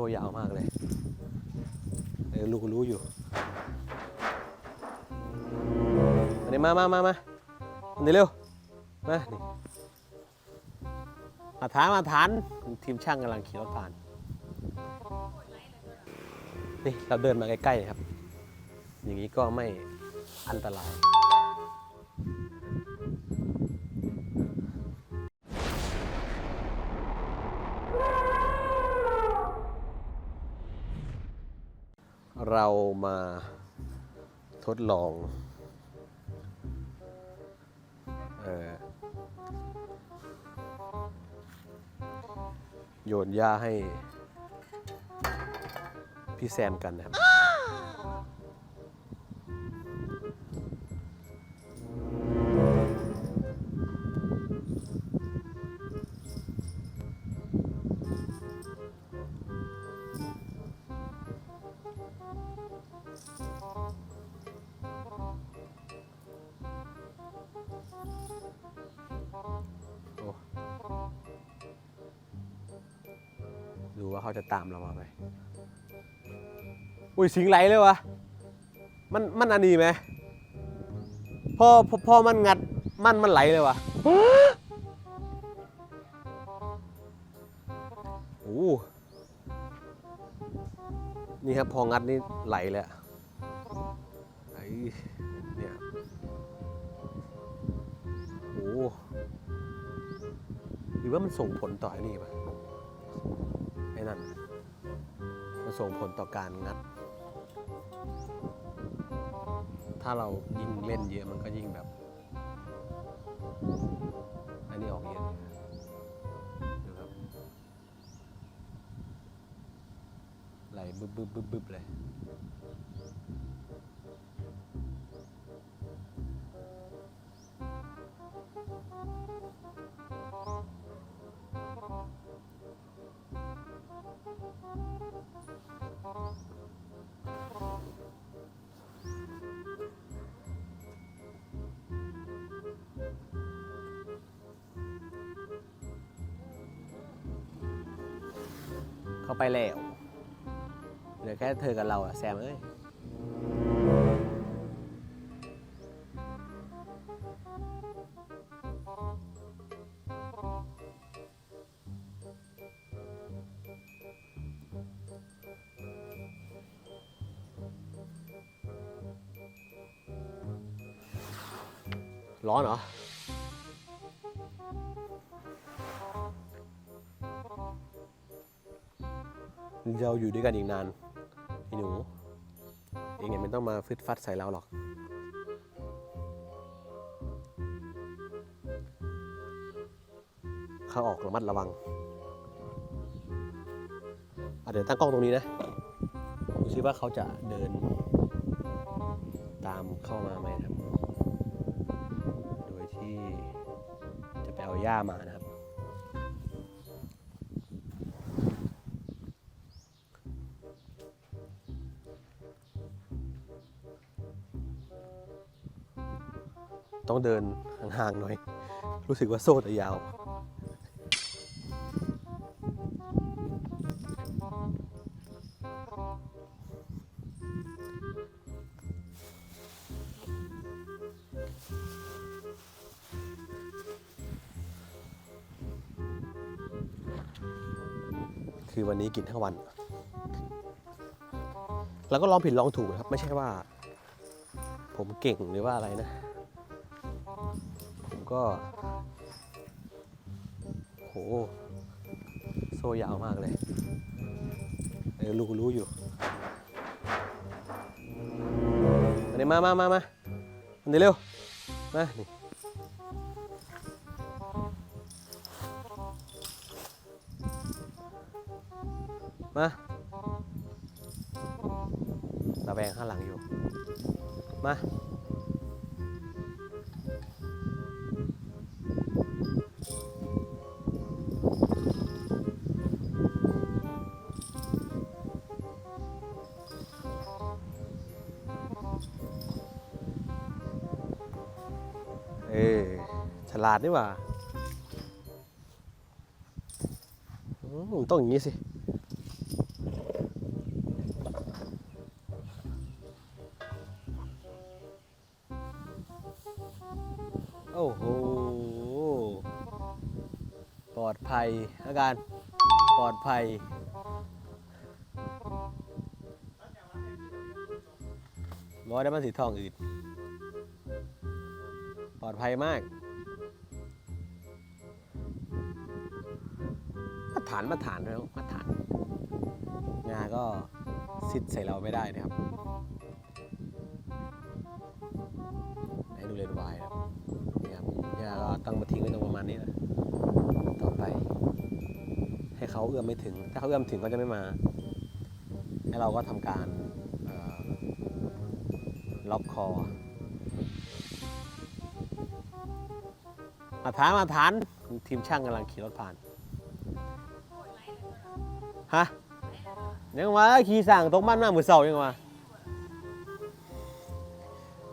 ซ่ยาวมากเลยเออลูกรู้อยู่อันนี้มามามามาอันนี้เร็ว มานี่มาฐานมาฐาน ทีมช่างกำลังขี่รถผ่าน นี่เราเดินมาใกล้ๆครับ อย่างนี้ก็ไม่อันตราย เรามาทดลองออโยนหญ้าให้พี่แซมกันนะครับ เขาจะตามเรามาไหมอุ้ยสิงไหลเลยวะมันมันอันนี้ไหมพ่อพอพอมันงัดมันมันไหลเลยวะโอ้นี่ครับพองัดนี่ไหลเลยอะไอ้เนี่ยโอ้หรือว่ามันส่งผลต่อไอ้นี่ปะ อ้นั่นมันส่งผลต่อการงัด ถ้าเรายิ่งเล่นเยอะมันก็ยิ่งแบบ อันนี้ออกเยอะดูครับ ไหลบึบบึบบึบบึบเลย เขาไปแล้วเหลือแค่เธอกับเราอะแซมเอ้ยร้อนเหรอ เราอยู่ด้วยกันอีกนานพี่หนู เองเนี่ยไม่ต้องมาฟึดฟัดใส่เราหรอก เข้าออกระมัดระวังเดี๋ยวตั้งกล้องตรงนี้นะดูซิว่าเขาจะเดิน ตามเข้ามาไหมนะครับ โดยที่จะไปเอาหญ้ามานะครับ ต้องเดินห่างๆหน่อย รู้สึกว่าโซ่จะยาว คือวันนี้กินทั้งวันแล้วก็ลองผิดลองถูกนะครับ ไม่ใช่ว่า ผมเก่งหรือว่าอะไรนะ ก็ โห โซ่ยาวมากเลยเออลูกรู้อยู่อันนี้มามามามาอันนี้เร็ว มานี่มาตาแบงข้างหลังอยู่ มา ลาดนี่ว่าต้องอย่างนี้สิโอ้โห ปลอดภัยอาการปลอดภัยร้อยได้มันสีทองอืดปลอดภัยมาก ฐานมาฐานแล้วมาฐานงาก็ซิดใส่เราไม่ได้นะครับให้ดูเลนวายครับนี่ครับงาก็ตั้งมาทิ้งไว้ตรงประมาณนี้นะต่อไป ให้เขาเอื้อมไม่ถึง ถ้าเขาเอื้อมถึงเขาจะไม่มา ให้เราก็ทำการล็อกคอมาฐานมาฐานทีมช่างกำลังขี่รถผ่าน ฮะยังมาขี่สั่งตรงบ้านหน้ามือเสายังมา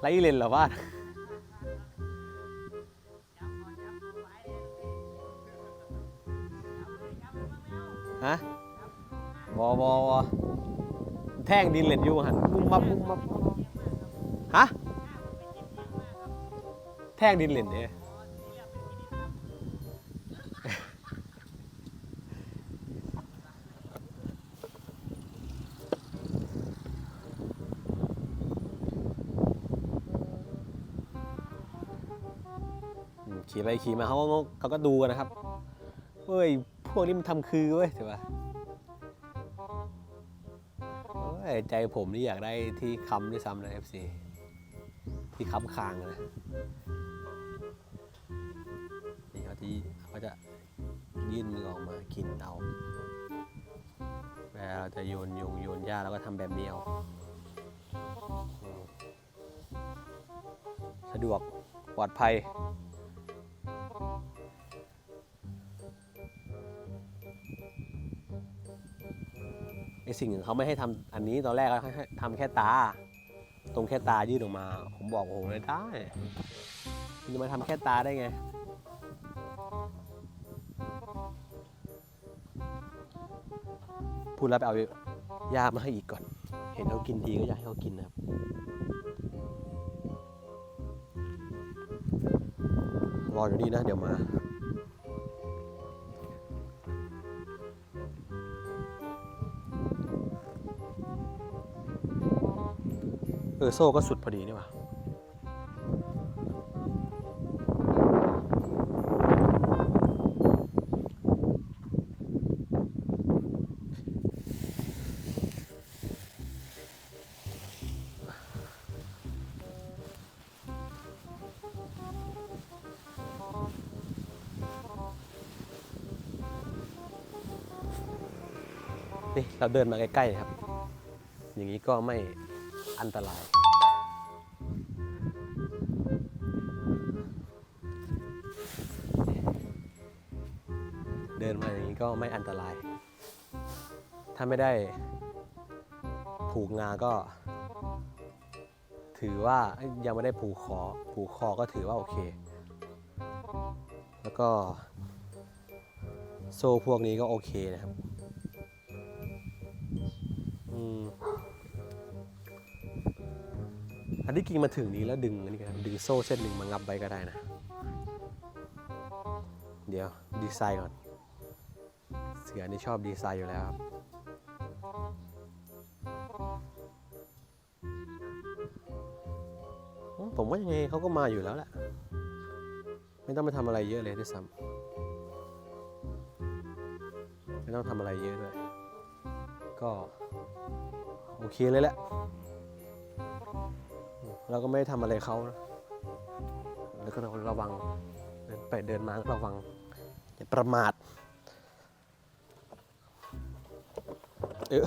ไรเลนหรอวะฮะบอบอบอแท่งดินเล่นอยู่หันมุมมับมุมมับฮะแท่งดินเล่นเนี่ย ขี่ไปขี่มาเขาก็เขาก็ดูกันนะครับเฮ้ยพวกนี้มันทำคือเว้ยใช่ปะใจผมนี่อยากได้ที่ค้ำด้วยซ้ำนะ FC ที่ค้ำคางอะนะนี่เขาที่เขาจะยื่นมือออกมากินเอาเวลาเราจะโยนยุงโยนหญ้าเราก็ทำแบบนี้เอาสะดวกปลอดภัย สิ่งเขาไม่ให้ทำอันนี้ตอนแรกเขาให้ทำแค่ตา ตรงแค่ตายื่นออกมา ผมบอกโอ้โหเลยได้จะมาทำแค่ตาได้ไง พูดแล้วไปเอายามาให้อีกก่อน เห็นเขากินทีก็อยากให้เขากินนะครับรออยู่นี่นะเดี๋ยวมา ออโซ่ก็สุดพอดีนี่หว่านี่เราเดินมาใกล้ๆครับ อย่างนี้ก็ไม่ อันตราย เดินมาอย่างนี้ก็ไม่อันตราย ถ้าไม่ได้ผูกงาก็ ถือว่ายยังไม่ได้ผูกคอผูกคอก็ถือว่าโอเค แล้วก็โซ่พวกนี้ก็โอเคนะครับ อืม นที่กิ่งมาถึงนี้แล้วดึงอันนี้ก็ได้ดึงโซ่เส้นหนึ่งมางับไว้ก็ได้นะ เดี๋ยวดีไซน์ก่อน เสือนี่ชอบดีไซน์อยู่แล้วครับผมว่ายังไงเขาก็มาอยู่แล้วแหละ ไม่ต้องไปทำอะไรเยอะเลยด้วยซ้ำไม่ต้องทำอะไรเยอะด้วย ก็ โอเคเลยแหละ เราก็ไม่ได้ทำอะไรเขานะแล้วก็ต้องระวังเดินไปเดินมาก็ระวังอย่าประมาทเออ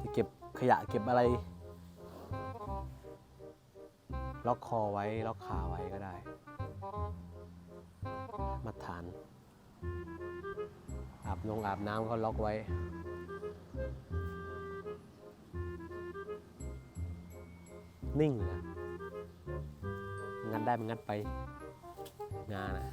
จะเก็บขยะเก็บอะไร ล็อกคอไว้ ล็อกขาไว้ก็ได้ มาตรฐาน อาบนงอาบน้ำเขาล็อกไว้ นิ่งนะงัดได้มันงัดไปงานอะ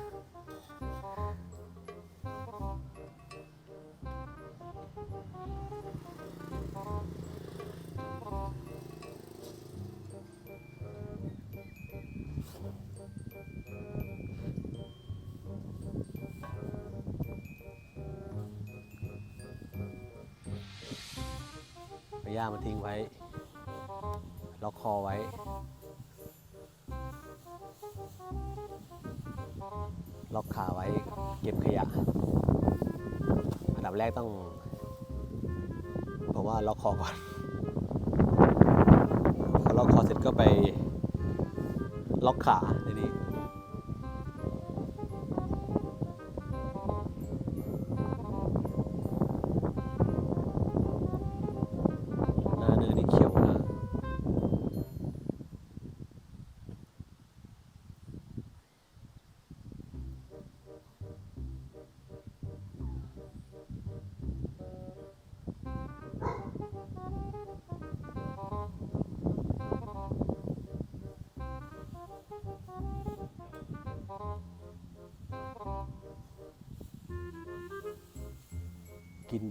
หญ้ามาทิ้งไว้ ล็อกคอไว้ ล็อกขาไว้ เก็บขยะ อันดับแรกต้อง ผมว่าล็อกคอก่อน พอล็อกคอเสร็จก็ไป ล็อกขาในนี้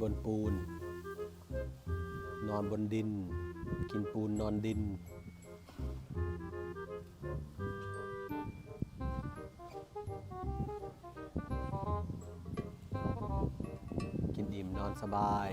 บนปูน นอนบนดิน กินปูนนอนดิน กินอิ่มนอนสบาย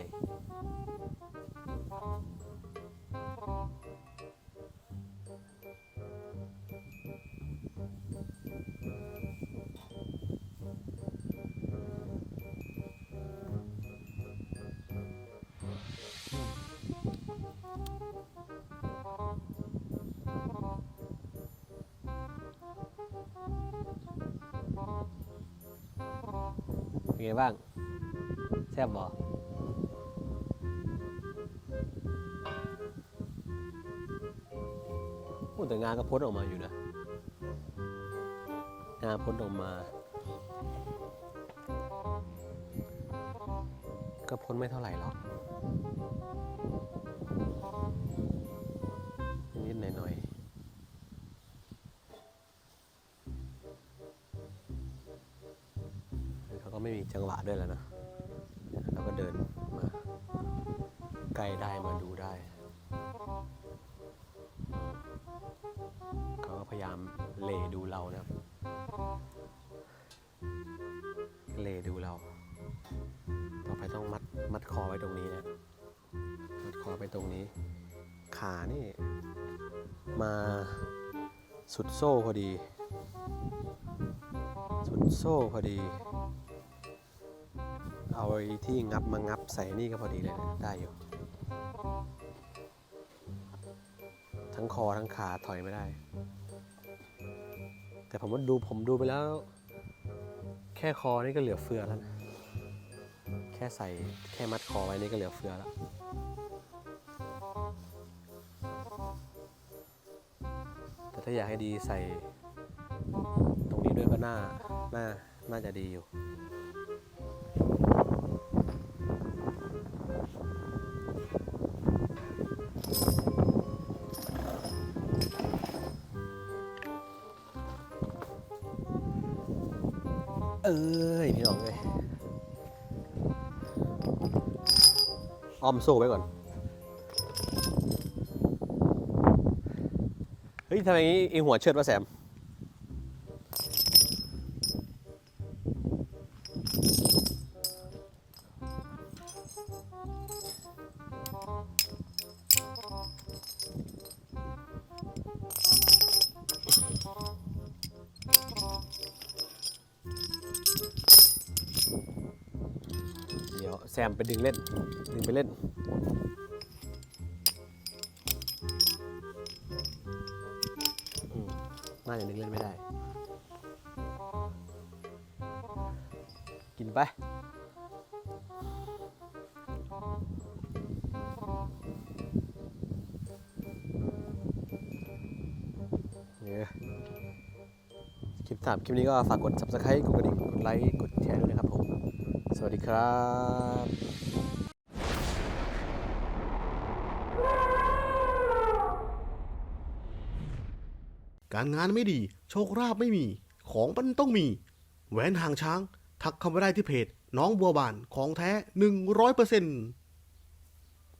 เป็นไงบ้าง แซ่บบ่โอ้แต่งานก็พ้นออกมาอยู่นะ งานพ้นออกมา ก็พ้นไม่เท่าไหร่หรอก จังหวะด้วยแล้วนะเราก็เดินมาใกล้ได้มาดูได้ เขาก็พยายามเลดูเรานะครับ เลดูเรา ต่อไปต้องมัดมัดคอไว้ตรงนี้นะมัดคอไปตรงนี้ ขานี่ มาสุดโซ่พอดี สุดโซ่พอดี เอาไอ้ที่งับมางับใส่นี่ก็พอดีเลยนะได้อยู่ ทั้งคอทั้งขาถอยไม่ได้ แต่ผมว่าดูผมดูไปแล้ว แค่คอนี่ก็เหลือเฟือแล้วนะแค่ใส่แค่มัดคอไว้นี่ก็เหลือเฟือแล้วแต่ถ้าอยากให้ดีใส่ตรงนี้ด้วยก็น่าน่าน่าจะดีอยู่ เอ้ยพี่น้องเอ้ยอ้อมโซ่ไว้ก่อน เฮ้ยทำไมไอหัวเชิดวะแสม มไปดึงเล่น ดึงไปเล่น น่าจะดึงเล่นไม่ได้ กินไปเนี่ยคลิปถามคลิปนี้ก็ฝากกด subscribe กดกระดิ่ง กดไลค์ กดแชร์ด้วยนะครับผม วัสดีครับการงานไม่ดี โชคราบไม่มี ของมันต้องมี แหวนหางช้าง ทักเข้ามาได้ที่เพจ น้องบัวบานของแท้ 100%